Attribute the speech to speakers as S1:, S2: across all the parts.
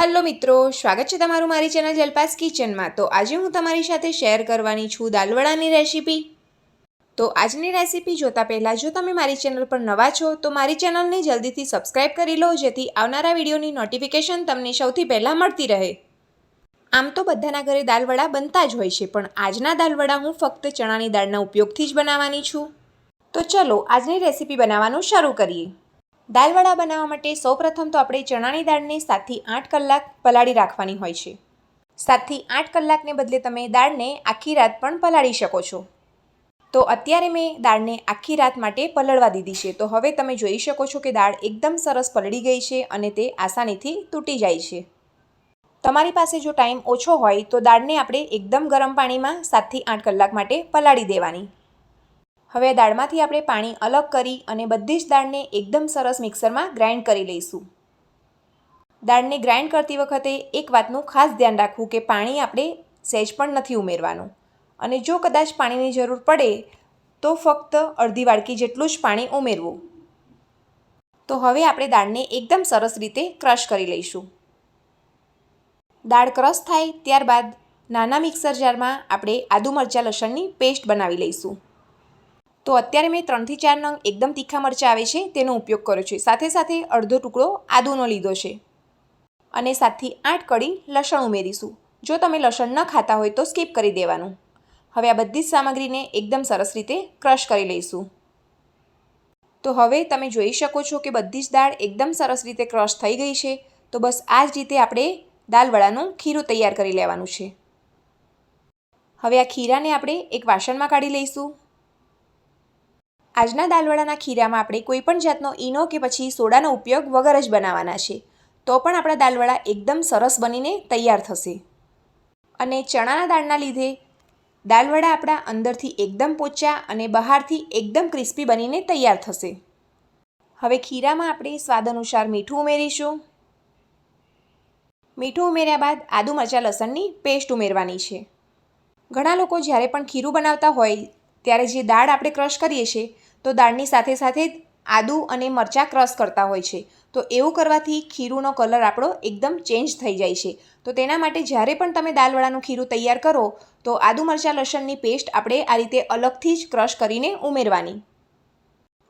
S1: Hello મિત્રો, સ્વાગત છે તમારું મારી ચેનલ જલપાસ કિચનમાં. તો આજે હું તમારી સાથે શેર કરવાની છું દાલવડાની રેસીપી. તો આજની રેસીપી જોતા પહેલાં, જો તમે મારી ચેનલ પર નવા છો, તો મારી ચેનલને જલ્દીથી સબસ્ક્રાઇબ કરી લો, જેથી આવનારા વિડીયોની નોટિફિકેશન તમને સૌથી પહેલાં મળતી રહે. આમ તો બધાના ઘરે દાલવડા બનતા જ હોય છે, પણ આજના દાલવડા હું ફક્ત ચણાની દાળના ઉપયોગથી જ બનાવવાની છું. તો ચલો, આજની રેસીપી બનાવવાનું શરૂ કરીએ. દાલવડા બનાવવા માટે સૌપ્રથમ તો આપણે ચણાની દાળને સાતથી આઠ કલાક પલાળી રાખવાની હોય છે. સાતથી આઠ કલાકને બદલે તમે દાળને આખી રાત પણ પલાળી શકો છો. તો અત્યારે મેં દાળને આખી રાત માટે પલળવા દીધી છે. તો હવે તમે જોઈ શકો છો કે દાળ એકદમ સરસ પલળી ગઈ છે અને તે આસાનીથી તૂટી જાય છે. તમારી પાસે જો ટાઈમ ઓછો હોય તો દાળને આપણે એકદમ ગરમ પાણીમાં સાતથી આઠ કલાક માટે પલાળી દેવાની. હવે દાળમાંથી આપણે પાણી અલગ કરી અને બધી જ દાળને એકદમ સરસ મિક્સરમાં ગ્રાઇન્ડ કરી લઈશું. દાળને ગ્રાઇન્ડ કરતી વખતે એક વાતનું ખાસ ધ્યાન રાખવું કે પાણી આપણે સહેજ પણ નથી ઉમેરવાનું. અને જો કદાચ પાણીની જરૂર પડે, તો ફક્ત અડધી વાડકી જેટલું જ પાણી ઉમેરવું. તો હવે આપણે દાળને એકદમ સરસ રીતે ક્રશ કરી લઈશું. દાળ ક્રશ થાય ત્યારબાદ નાના મિક્સર જારમાં આપણે આદુ મરચાં લસણની પેસ્ટ બનાવી લઈશું. તો અત્યારે મેં ત્રણથી ચાર નંગ એકદમ તીખા મરચાં આવે છે, તેનો ઉપયોગ કર્યો છે. સાથે સાથે અડધો ટુકડો આદુનો લીધો છે. અને સાતથી આઠ કડી લસણ ઉમેરીશું. જો તમે લસણ ન ખાતા હોય તો સ્કીપ કરી દેવાનું. હવે આ બધી જ સામગ્રીને એકદમ સરસ રીતે ક્રશ કરી લઈશું. તો હવે તમે જોઈ શકો છો કે બધી જ દાળ એકદમ સરસ રીતે ક્રશ થઈ ગઈ છે. તો બસ આ જ રીતે આપણે દાલવડાનું ખીરું તૈયાર કરી લેવાનું છે. હવે આ ખીરાને આપણે એક વાસણમાં કાઢી લઈશું. આજના દાલવડાના ખીરામાં આપણે કોઈ પણ જાતનો ઈનો કે પછી સોડાનો ઉપયોગ વગર જ બનાવવાના છે. તો પણ આપણા દાલવડા એકદમ સરસ બનીને તૈયાર થશે. અને ચણાના દાળના લીધે દાલવડા આપણા અંદરથી એકદમ પોચા અને બહારથી એકદમ ક્રિસ્પી બનીને તૈયાર થશે. હવે ખીરામાં આપણે સ્વાદ અનુસાર મીઠું ઉમેરીશું. મીઠું ઉમેર્યા બાદ આદુ મરચાં લસણની પેસ્ટ ઉમેરવાની છે. ઘણા લોકો જ્યારે પણ ખીરું બનાવતા હોય ત્યારે જે દાળ આપણે ક્રશ કરીએ છીએ, તો દાળની સાથે સાથે આદું અને મરચાં ક્રશ કરતા હોય છે. તો એવું કરવાથી ખીરુંનો કલર આપણો એકદમ ચેન્જ થઈ જાય છે. તો તેના માટે જ્યારે પણ તમે દાલવડાનું ખીરું તૈયાર કરો, તો આદુ, મરચાં, લસણની પેસ્ટ આપણે આ રીતે અલગથી જ ક્રશ કરીને ઉમેરવાની.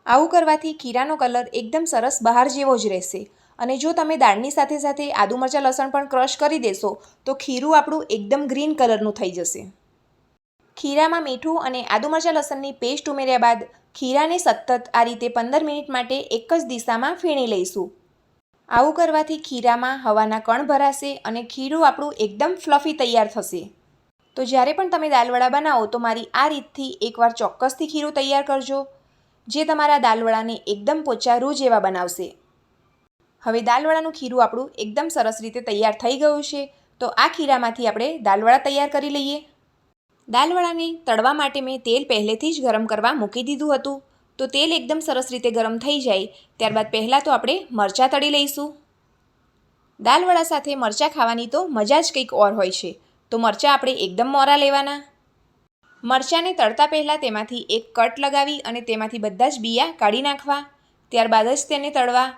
S1: આવું કરવાથી ખીરાનો કલર એકદમ સરસ બહાર જેવો જ રહેશે. અને જો તમે દાળની સાથે સાથે આદુ, મરચાં, લસણ પણ ક્રશ કરી દેશો, તો ખીરું આપણું એકદમ ગ્રીન કલરનું થઈ જશે. ખીરામાં મીઠું અને આદુ મરચાં લસણની પેસ્ટ ઉમેર્યા બાદ ખીરાને સતત આ રીતે પંદર મિનિટ માટે એક જ દિશામાં ફીણી લઈશું. આવું કરવાથી ખીરામાં હવાના કણ ભરાશે અને ખીરું આપણું એકદમ ફ્લફી તૈયાર થશે. તો જ્યારે પણ તમે દાલવડા બનાવો તો મારી આ રીતથી એકવાર ચોક્કસથી ખીરું તૈયાર કરજો, જે તમારા દાલવડાને એકદમ પોચા રૂ જેવા બનાવશે. હવે દાલવડાનું ખીરું આપણું એકદમ સરસ રીતે તૈયાર થઈ ગયું છે, તો આ ખીરામાંથી આપણે દાલવડા તૈયાર કરી લઈએ. દાલવડાને તળવા માટે મેં તેલ પહેલેથી જ ગરમ કરવા મૂકી દીધું હતું. તો તેલ એકદમ સરસ રીતે ગરમ થઈ જાય. ત્યારબાદ પહેલાં તો આપણે મરચાં તળી લઈશું. દાલવડા સાથે મરચાં ખાવાની તો મજા જ કંઈક ઓર હોય છે. તો મરચાં આપણે એકદમ મોરા લેવાના. મરચાંને તળતા પહેલાં તેમાંથી એક કટ લગાવી અને તેમાંથી બધા જ બિયા કાઢી નાખવા. ત્યારબાદ જ તેને તળવા.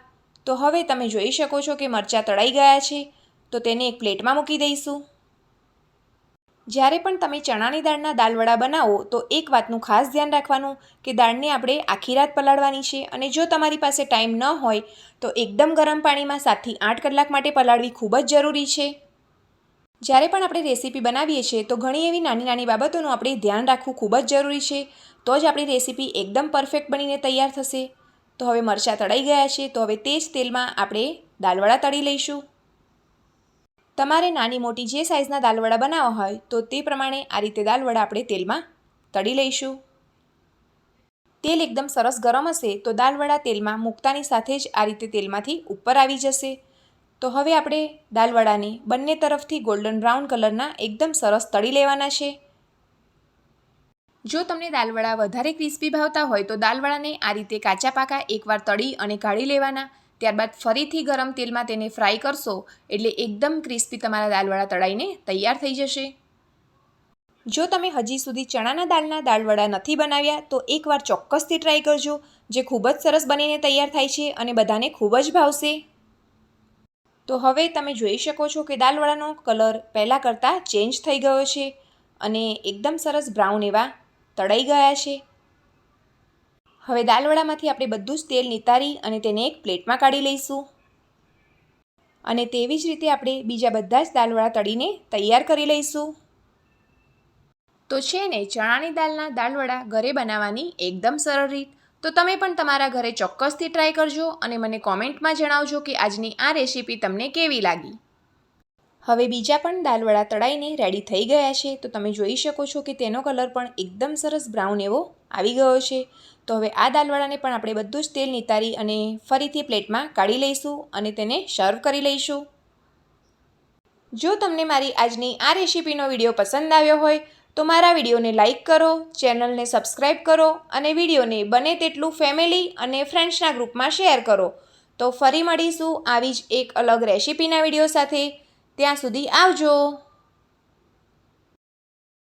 S1: તો હવે તમે જોઈ શકો છો કે મરચાં તળાઈ ગયા છે. તો તેને એક પ્લેટમાં મૂકી દઈશું. જ્યારે પણ તમે ચણાની દાળના દાલવડા બનાવો, તો એક વાતનું ખાસ ધ્યાન રાખવાનું કે દાળને આપણે આખી રાત પલાળવાની છે અને જો તમારી પાસે ટાઈમ ન હોય, તો એકદમ ગરમ પાણીમાં સાતથી આઠ કલાક માટે પલાળવી ખૂબ જ જરૂરી છે. જ્યારે પણ આપણે રેસીપી બનાવીએ છીએ, તો ઘણી એવી નાની નાની બાબતોનું આપણે ધ્યાન રાખવું ખૂબ જ જરૂરી છે. તો જ આપણી રેસીપી એકદમ પરફેક્ટ બનીને તૈયાર થશે. તો હવે મરચાં તળાઈ ગયા છે, તો હવે તે જ તેલમાં આપણે દાલવડા તળી લઈશું. તમારે નાની મોટી જે સાઇઝના દાલવડા બનાવવા હોય, તો તે પ્રમાણે આ રીતે દાલવડા આપણે તેલમાં તળી લઈશું. તેલ એકદમ સરસ ગરમ હશે, તો દાલવડા તેલમાં મૂકતાની સાથે જ આ રીતે તેલમાંથી ઉપર આવી જશે. તો હવે આપણે દાલવડાને બંને તરફથી ગોલ્ડન બ્રાઉન કલરના એકદમ સરસ તળી લેવાના છે. જો તમને દાલવડા વધારે ક્રિસ્પી ભાવતા હોય, તો દાલવડાને આ રીતે કાચા પાકા એકવાર તળી અને કાઢી લેવાના. ત્યારબાદ ફરીથી ગરમ તેલમાં તેને ફ્રાય કરશો એટલે એકદમ ક્રિસ્પી તમારા દાલવડા તળાઈને તૈયાર થઈ જશે. જો તમે હજી સુધી ચણાના દાળના દાળવડા નથી બનાવ્યા, તો એકવાર ચોક્કસથી ટ્રાય કરજો, જે ખૂબ જ સરસ બનીને તૈયાર થાય છે અને બધાને ખૂબ જ ભાવશે. તો હવે તમે જોઈ શકો છો કે દાલવડાનો કલર પહેલાં કરતાં ચેન્જ થઈ ગયો છે અને એકદમ સરસ બ્રાઉન એવા તળાઈ ગયા છે. હવે દાલવડામાંથી આપણે બધું જ તેલ નિતારી અને તેને એક પ્લેટમાં કાઢી લઈશું. અને તેવી જ રીતે આપણે બીજા બધા જ દાલવડા તળીને તૈયાર કરી લઈશું. તો છે ને, ચણાની દાળના દાળવડા ઘરે બનાવવાની એકદમ સરળ રીત. તો તમે પણ તમારા ઘરે ચોક્કસથી ટ્રાય કરજો અને મને કોમેન્ટમાં જણાવજો કે આજની આ રેસીપી તમને કેવી લાગી. હવે બીજા પણ દાલવડા તળાઈને રેડી થઈ ગયા છે. તો તમે જોઈ શકો છો કે તેનો કલર પણ એકદમ સરસ બ્રાઉન એવો આવી ગયો છે. તો હવે આ દાલવડાને પણ આપણે બધું જ તેલ નિતારી અને ફરીથી પ્લેટમાં કાઢી લઈશું અને તેને સર્વ કરી લઈશું. જો તમને મારી આજની આ રેસીપીનો વીડિયો પસંદ આવ્યો હોય, તો મારા વિડીયોને લાઇક કરો, ચેનલને સબસ્ક્રાઈબ કરો અને વિડીયોને બને તેટલું ફેમિલી અને ફ્રેન્ડ્સના ગ્રુપમાં શેર કરો. તો ફરી મળીશું આવી જ એક અલગ રેસીપીના વીડિયો સાથે. ત્યાં સુધી આવજો.